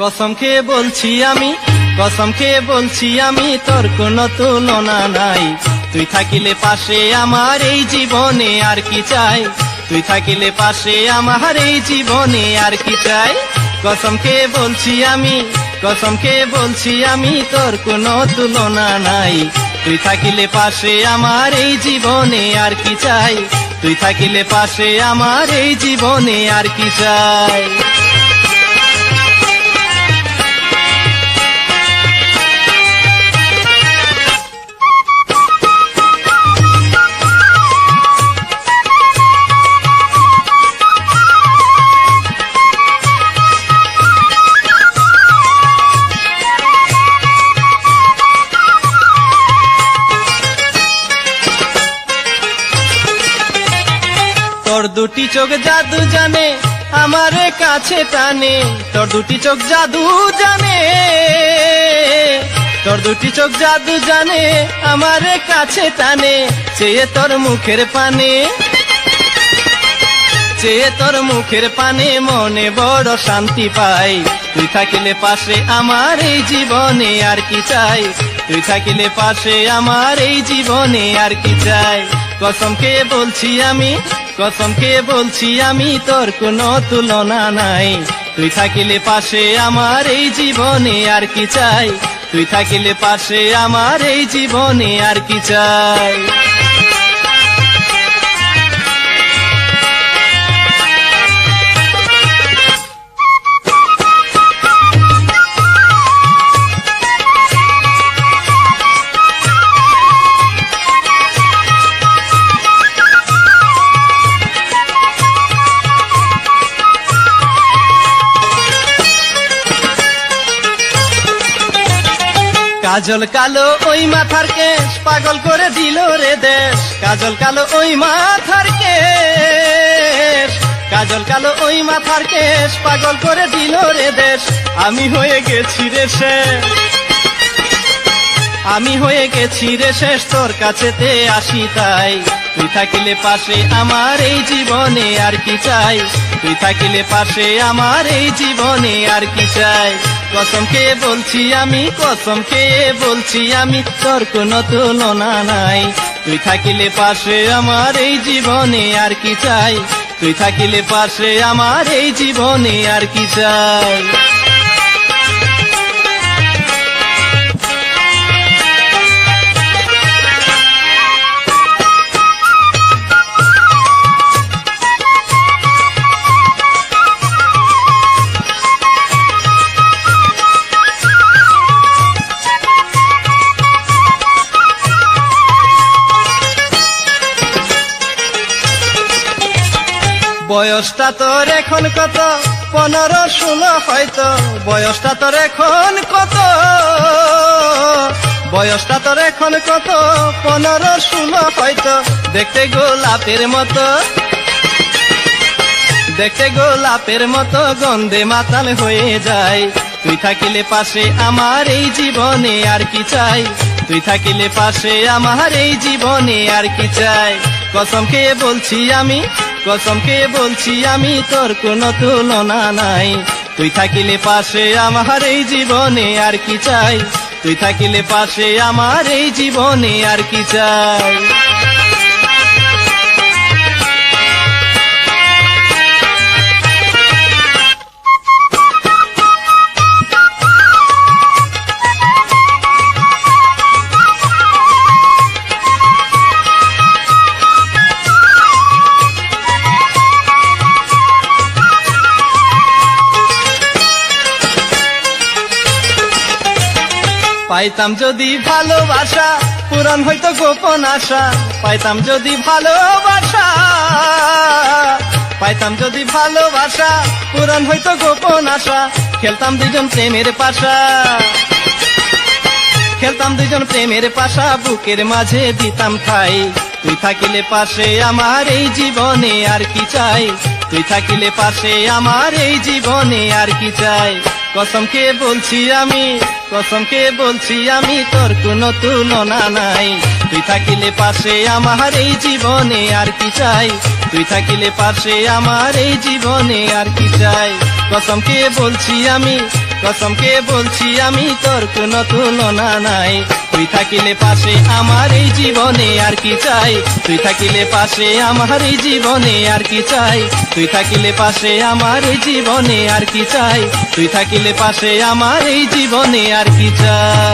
কসম খেয়ে বলছি আমি, কসম খেয়ে বলছি আমি, তোর কোনো তুলনা নাই। তুই থাকিলে পাশে আমার এই জীবনে আর কি চাই? তুই থাকিলে পাশে আমার এই জীবনে আর কি চাই? কসম খেয়ে বলছি আমি, কসম খেয়ে বলছি আমি, তোর কোনো তুলনা নাই। তুই থাকিলে পাশে আমার এই জীবনে আর কি চাই? তুই থাকিলে পাশে আমার এই জীবনে আর কি চাই? তোর দুটি চোখ জাদু জানে, আমার কাছে টানে। তোর দুটি চোখ জাদু জানে, তোর দুটি চোখ জাদু জানে, আমার কাছে টানে। চেয়ে তোর মুখের পানে, চেয়ে তোর মুখের পানে মনে বড় শান্তি পাই। তুই থাকিলে পাশে আমার এই জীবনে আর কি চাই? তুই থাকিলে পাশে আমার এই জীবনে আর কি চাই? কসম খেয়ে বলছি আমি কসম খেয়ে বলছি, আমি তোর কোনো তুলনা নাই। তুই থাকিলে পাশে আমার এই জীবনে আর কি চাই? তুই থাকিলে পাশে আমার এই জীবনে আর কি চাই? কাজল কালো ওই মাথার কেশ, পাগল করে দিল রে দেশ। কাজল কালো ওই মাথার কেশ, কাজল কালো ওই মাথার কেশ, পাগল করে দিল রে দেশ। আমি হয়ে গেছি রে সে আমি হয়ে গেছি রে শেষ, তোর কাছেতে আসি তাই। তুই থাকিলে পাশে আমার এই জীবনে আর কি চাই? তুই থাকিলে পাশে আমার এই জীবনে আর কি চাই? কসম খেয়ে বলছি আমি, কসম খেয়ে বলছি আমি, তোর কোনো তুলনা নাই। তুই থাকিলে পাশে আমার এই জীবনে আর কি চাই? তুই থাকিলে পাশে আমার এই জীবনে আর কি চাই? বয়সটা তোর এখন কত? পনেরো, ষোলো হয়তো। বয়সটা তোর এখন কত? বয়সটা তোর এখন কত? পনেরো, ষোলো হয়তো। দেখতে গোলাপের মতো। দেখতে গোলাপের মতো গন্ধে মাতাল হয়ে যায়। তুই থাকিলে পাশে আমার এই জীবনে আর কি চাই? তুই থাকিলে পাশে আমার এই জীবনে আর কি চাই? কসম খেয়ে বলছি আমি কসম খেয়ে বলছি, আমি তোর কোনো তুলনা নাই। তুই থাকিলে পাশে আমার এই জীবনে আর কি চাই? তুই থাকিলে পাশে আমার এই জীবনে আর কি চাই? পাইতাম যদি ভালোবাসা পুরান হয়তো গোপন আশা। পাইতাম যদি ভালোবাসা, পাইতাম যদি ভালোবাসা পুরান হয়তো গোপন আশা। খেলতাম দুজন প্রেমের পাশা। খেলতাম দুজন প্রেমের পাশা, বুকের মাঝে দিতাম ঠাই। তুই থাকিলে পাশে আমার এই জীবনে আর কি চাই? তুই থাকিলে পাশে আমার এই জীবনে আর কি চাই? কসম কে বলছি আমি, কসম কে বলছি আমি, তোর কোনো তুলনা নাই। তুই থাকিলে পাশে আমার এই জীবনে আর কি চাই? তুই থাকিলে পাশে আমার এই জীবনে আর কি চাই? কসম কে বলছি আমি কসমকে বলছি আমি তোর কোনো তুলনা নাই। তুই থাকিলে পাশে আমার এই জীবনে আর কি চাই? তুই থাকিলে পাশে আমার এই জীবনে আর কি চাই? তুই থাকিলে পাশে আমার এই জীবনে আর কি চাই? তুই থাকিলে পাশে আমার এই জীবনে আর কি চাই?